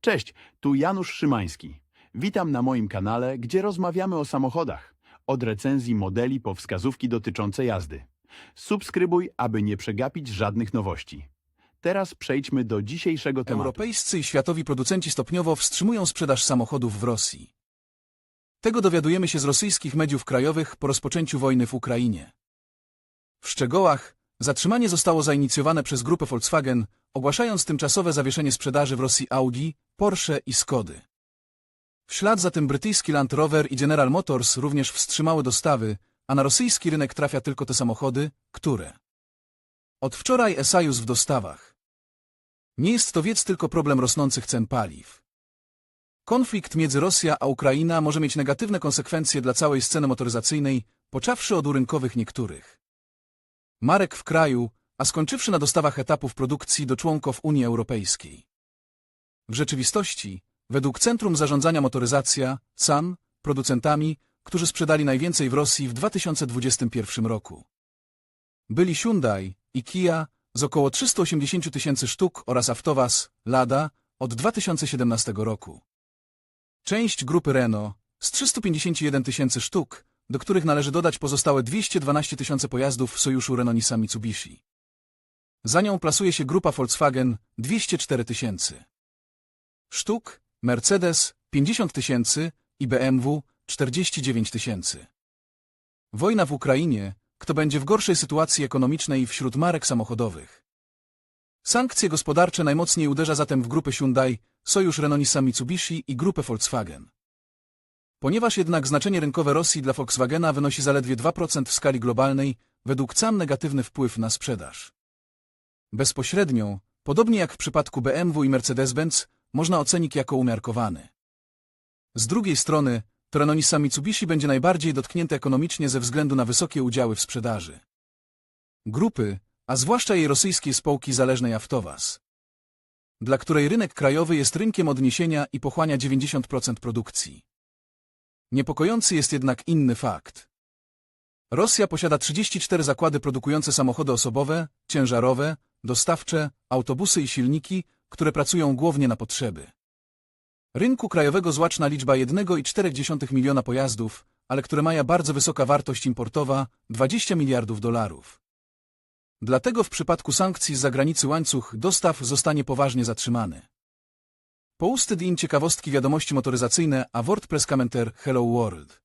Cześć, tu Janusz Szymański. Witam na moim kanale, gdzie rozmawiamy o samochodach. Od recenzji modeli po wskazówki dotyczące jazdy. Subskrybuj, aby nie przegapić żadnych nowości. Teraz przejdźmy do dzisiejszego tematu. Europejscy i światowi producenci stopniowo wstrzymują sprzedaż samochodów w Rosji. Tego dowiadujemy się z rosyjskich mediów krajowych po rozpoczęciu wojny w Ukrainie. W szczegółach zatrzymanie zostało zainicjowane przez grupę Volkswagen, ogłaszając tymczasowe zawieszenie sprzedaży w Rosji Audi, Porsche i Skody. W ślad za tym brytyjski Land Rover i General Motors również wstrzymały dostawy, a na rosyjski rynek trafia tylko te samochody, które od wczoraj Esajus w dostawach. Nie jest to więc tylko problem rosnących cen paliw. Konflikt między Rosja a Ukraina może mieć negatywne konsekwencje dla całej sceny motoryzacyjnej, począwszy od urynkowych niektórych. Marek w kraju, a skończywszy na dostawach etapów produkcji do członków Unii Europejskiej. W rzeczywistości, według Centrum Zarządzania Motoryzacja, SAN, producentami, którzy sprzedali najwięcej w Rosji w 2021 roku. Byli Hyundai i Kia z około 380 tysięcy sztuk oraz Avtovaz, Lada od 2017 roku. Część grupy Renault z 351 tysięcy sztuk, do których należy dodać pozostałe 212 tysiące pojazdów w sojuszu Renault-Nissan Mitsubishi. Za nią plasuje się grupa Volkswagen 204 tysięcy sztuk, Mercedes 50 tysięcy i BMW 49 tysięcy. Wojna w Ukrainie, kto będzie w gorszej sytuacji ekonomicznej wśród marek samochodowych. Sankcje gospodarcze najmocniej uderza zatem w grupę Hyundai, sojusz Renault-Nissan Mitsubishi i grupę Volkswagen. Ponieważ jednak znaczenie rynkowe Rosji dla Volkswagena wynosi zaledwie 2% w skali globalnej, według CAN negatywny wpływ na sprzedaż. Bezpośrednią, podobnie jak w przypadku BMW i Mercedes-Benz, można ocenić jako umiarkowany. Z drugiej strony, to Renault-Nissan Mitsubishi będzie najbardziej dotknięte ekonomicznie ze względu na wysokie udziały w sprzedaży. Grupy, a zwłaszcza jej rosyjskiej spółki zależnej Avtovaz, dla której rynek krajowy jest rynkiem odniesienia i pochłania 90% produkcji. Niepokojący jest jednak inny fakt. Rosja posiada 34 zakłady produkujące samochody osobowe, ciężarowe, dostawcze, autobusy i silniki, które pracują głównie na potrzeby. Rynku krajowego złaczna liczba 1,4 miliona pojazdów, ale które mają bardzo wysoka wartość importowa 20 miliardów dolarów. Dlatego w przypadku sankcji z zagranicy łańcuch dostaw zostanie poważnie zatrzymany. Posted in ciekawostki wiadomości motoryzacyjne, a WordPress Commenter Hello World.